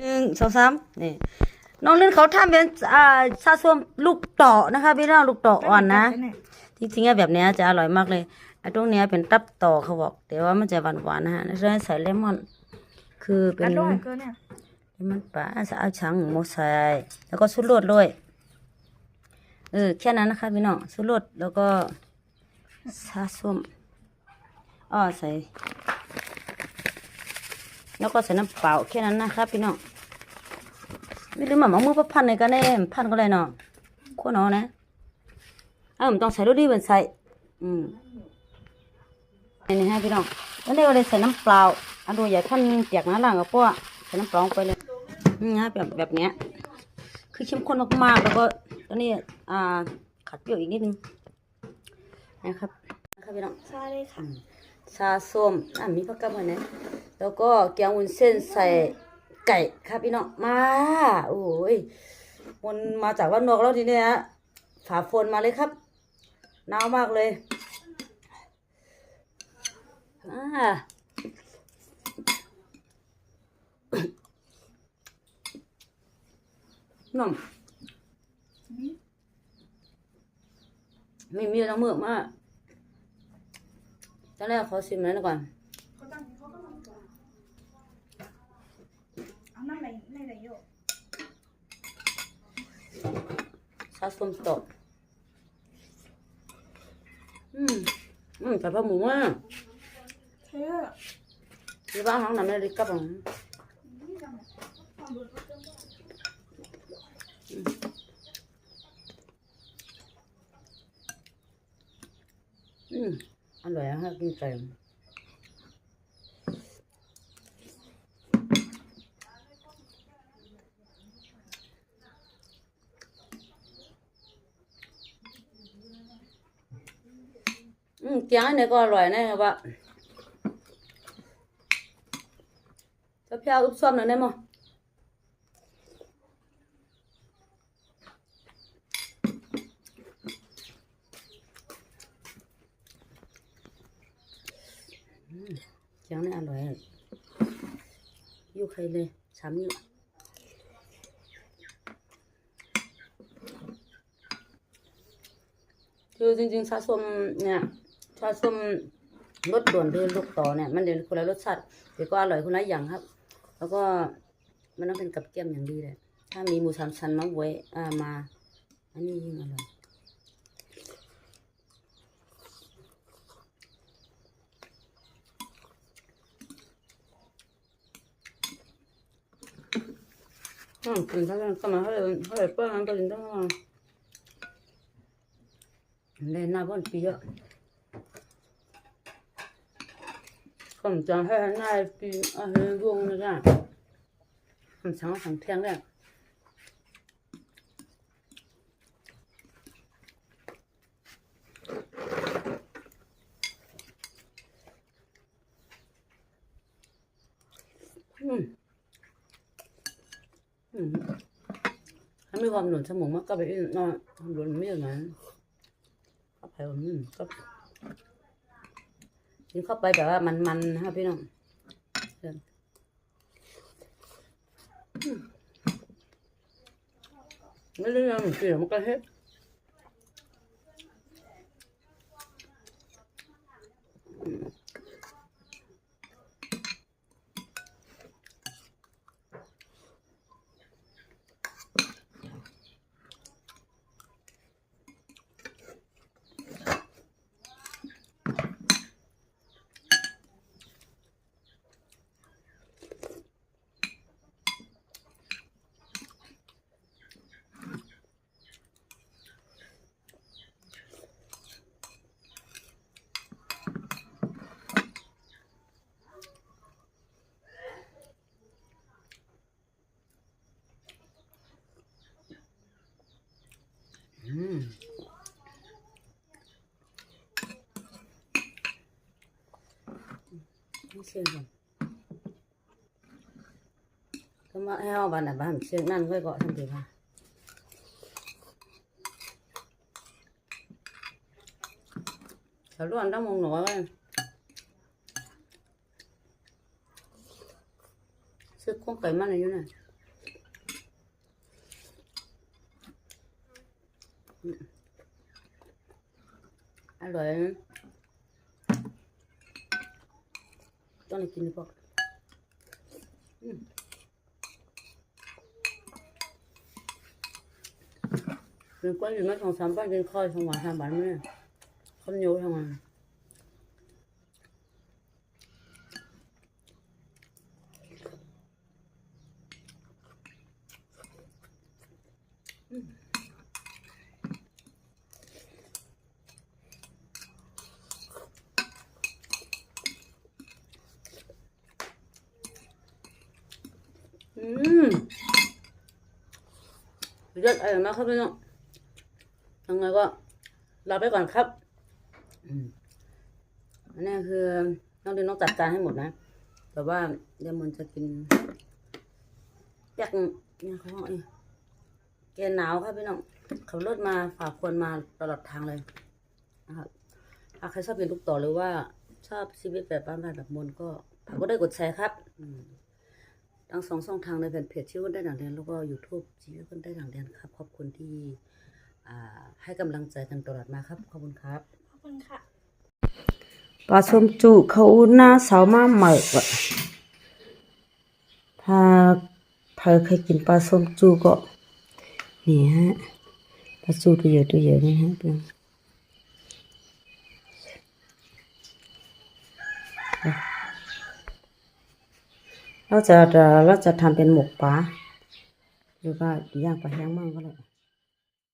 หนึ่งสองสามนี่น้องลื่นเขาทำเป็นอ่าซาซวมลูกต่อนะคะพี่น้องลูกต่ออ่อนนะจริงๆอะแบบเนี้ยจะอร่อยมากเลยไอ้ตรงเนี้ยเป็นตับต่อเขาบอกแต่ว่ามันจะหวานๆนะฮะแล้วจะใส่เลมอน คือเป็นอเลร่อยเกินเนี่ยมอนป่าจะเอาช้างหมูใส่แล้วก็สุดรสด้วยเออแค่นั้นนะคะพี่น้องสุดรสแล้วก็ซาซวมอ้อใส่ แล้วก็ใส่น้ำเปล่าแค่นั้นนะครับพี่น้องไม่ลืมหมามือพัพันในกันแน่พันก็เลยเนาะขั้วเนาะนะเอ้ามันต้องใส่รสดีเป็นใส่อืมนี่ให้พี่น้องแล้วนี่ก็เลยใส่น้ำเปล่าอันดูใหญ่พันเปียกนะหลังกับพวกใส่น้ำเปล่าลงไปเลยนี่ฮะแบบแบบเนี้ย คือเข้มข้นมากๆแล้วก็ตอนนี้อ่าขัดเปรี้ยวอีกนิดนึงนะครับนะครับพี่น้องใช่เลยค่ะชาส้มอะมีผักกาดมาเนี่ย แล้วก็แกงวุ้นเส้นใส่ไก่ครับพี่น้องมา โอ้ยมันมาจากว่านนอกแล้วทีเนี้ยฝาฝนมาเลยครับหนาวมากเลยอ่าน้องไม่มีน้ำมือมากตอนแรกขอชิมนั้นก่อน เขาตั้งเขาก็ตั้งตัวเอาน้ำไหนในไหนโย ซอสส้มตกอืม อืมแต่พอหมูอะเท่หรือว่าห้องน้ำในริกับของอืมอร่อยอะฮะกินไก่อืม เกี๊ยวอันนี้ก็อร่อยนะครับว่าจะเพียวอุบซ้อมหน่อยได้มั้ยอืมเกี๊ยวนี่อร่อยอะอยู่ใครเลยช้ำอยู่คือจริงๆชาส้มเนี่ยชาส้มรสด่วนหรือลูกต่อเนี่ย มันเดี๋ยวคนละรสชาติแต่ก็อร่อยคนละอย่างครับ แล้วก็มันต้องเป็นกับเกี๊ยมอย่างดีเลยถ้ามีหมูสามชั้นมาไว้อ่ามา อันนี้ยิ่งอร่อยอืมกินทั้งนั้นก็มาให้เลยให้เลยเปิ้ลนั้นก็กินทั้งนั้นเล่นหน้าบ้านปีอะ ผมจะให้หน้าปีอะให้วงนะจ๊ะผมสั่งสั่งเที่ยงเลยอืมอืมถ้ามีความหนุนสมองมากก็ไปอีกนอนหนุนไม่อย่างนั้นเข้าไปอืมก็ กินเข้าไปแบบว่ามันๆนะครับพี่น้องเชิญอืมไม่ได้ยังกินมันก็เฮ็ด siêng cái mỡ heo và là bàn siêng năn với gọi thằng thì vào Cháu luôn đang mong nói em. Sức con cái mắt này như này. Ăn rồi ค่อยเกาะทันทีค่ะเขาล้วนต้องมองหน่อยอยู่นัดสองสามปั๊บกินดีกว่อืมเป็นกล้วยอยู่มาสองสามบ้านกินข้าวสองวันสามวันมั้ยเนี่ยคนโยทั้งวันอืม เลือดอร่อยมากครับพี่น้องยังไงก็ลาไปก่อนครับอืมอันนี้คือน้องดินต้องจัดจานให้หมดนะ แต่ว่าเดี๋ยวมันจะกินแยกเนี่ยเขาบอกไอ้แกหนาวครับพี่น้องขับรถมาฝ่าควนมาตลอดทางเลยนะครับถ้าใครชอบกินลูกต่อหรือว่าชอบชีวิตแบบบ้านๆแบบมนก็ฝากก็ได้กดแชร์ครับอืม ทั้งสองช่องทางในแฟนเพจชื่อว่าได้หนังเดียนแล้วก็ยูทูบชื่อว่าได้หนังเดียนครับ ขอบคุณที่อ่าให้กำลังใจกันตลอดมาครับ ขอบคุณครับ ขอบคุณค่ะปลาส้มจุเขาหน้าเสามาเหมิกอะถ้าใครเคยกินปลาส้มจุก็นี่ฮะปลาจูตัวใหญ่ตัวใหญ่นี่ฮะเพื่อน เราจะเราจะทำเป็นหมกปลาหรือว่าย่างปลาแห้งมั่งก็ได้